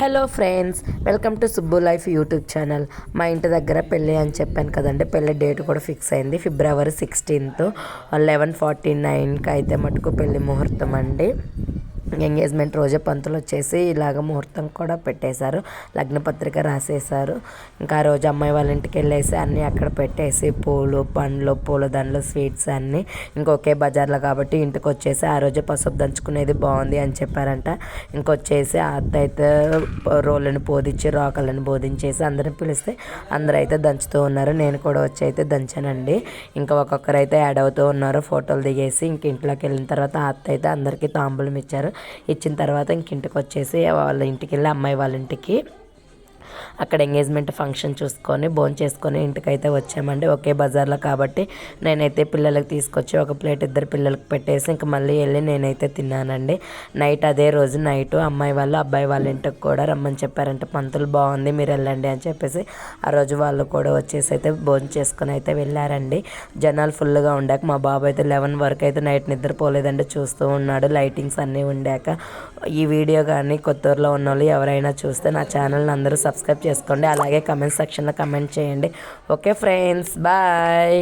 Hello friends welcome to Subbu life YouTube channel. మా ఇంటి దగ్గర పెళ్ళి అని చెప్పాను కదండి పెళ్ళి డేట్ కూడా ఫిక్స్ అయింది. ఫిబ్రవరి సిక్స్టీన్త్ లెవెన్ ఫార్టీ నైన్కి అయితే మటుకు పెళ్ళి ముహూర్తం అండి. ఎంగేజ్మెంట్ రోజే పంతులు వచ్చేసి ఇలాగ ముహూర్తం కూడా పెట్టేశారు. లగ్నపత్రిక రాసేశారు. ఇంకా ఆ రోజు అమ్మాయి వాళ్ళ ఇంటికి వెళ్ళేసి అన్నీ అక్కడ పెట్టేసి పూలు పండ్లు పూలదండలు స్వీట్స్ అన్నీ ఇంకొకే బజార్లో కాబట్టి ఇంటికి వచ్చేసి ఆ రోజే పసుపు దంచుకునేది బాగుంది అని చెప్పారంట. ఇంకొచ్చేసి ఆ అత్త అయితే రోళ్ళని పోదించి రోకళ్ళని బోధించేసి అందరిని పిలిస్తే అందరూ అయితే దంచుతూ ఉన్నారు. నేను కూడా వచ్చి అయితే దంచానండి. ఇంకా ఒక్కొక్కరైతే యాడ్ అవుతూ ఉన్నారు. ఫోటోలు దిగేసి ఇంక ఇంట్లోకి వెళ్ళిన తర్వాత అత్త అయితే అందరికీ తాంబూలం ఇచ్చారు. ఇచ్చిన తర్వాత ఇంక ఇంటికి వచ్చేసి వాళ్ళ ఇంటికి వెళ్ళి అమ్మాయి వాళ్ళ ఇంటికి అక్కడ ఎంగేజ్మెంట్ ఫంక్షన్ చూసుకొని భోజనం చేసుకొని ఇంటికైతే వచ్చామండి. ఒకే బజార్లో కాబట్టి నేనైతే పిల్లలకి తీసుకొచ్చి ఒక ప్లేట్ ఇద్దరు పిల్లలకి పెట్టేసి ఇంక మళ్ళీ వెళ్ళి నేనైతే తిన్నానండి. నైట్ అదే రోజు నైట్ అమ్మాయి వాళ్ళు అబ్బాయి వాళ్ళ ఇంటికి కూడా రమ్మని చెప్పారంటే పంతులు బాగుంది మీరు వెళ్ళండి అని చెప్పేసి ఆ రోజు వాళ్ళు కూడా వచ్చేసి అయితే భోజనం చేసుకొని అయితే వెళ్ళారండి. జనాలు ఫుల్గా ఉండాక మా బాబు అయితే లెవెన్ వరకు అయితే నైట్ నిద్రపోలేదండి చూస్తూ ఉన్నాడు. లైటింగ్స్ అన్నీ ఉండాక ఈ వీడియో కానీ కొత్తూరులో ఉన్న వాళ్ళు ఎవరైనా చూస్తే నా ఛానల్ని అందరూ సబ్స్క్రైబ్ చేసుకోండి. అలాగే కమెంట్ సెక్షన్లో కమెంట్ చేయండి. Okay friends bye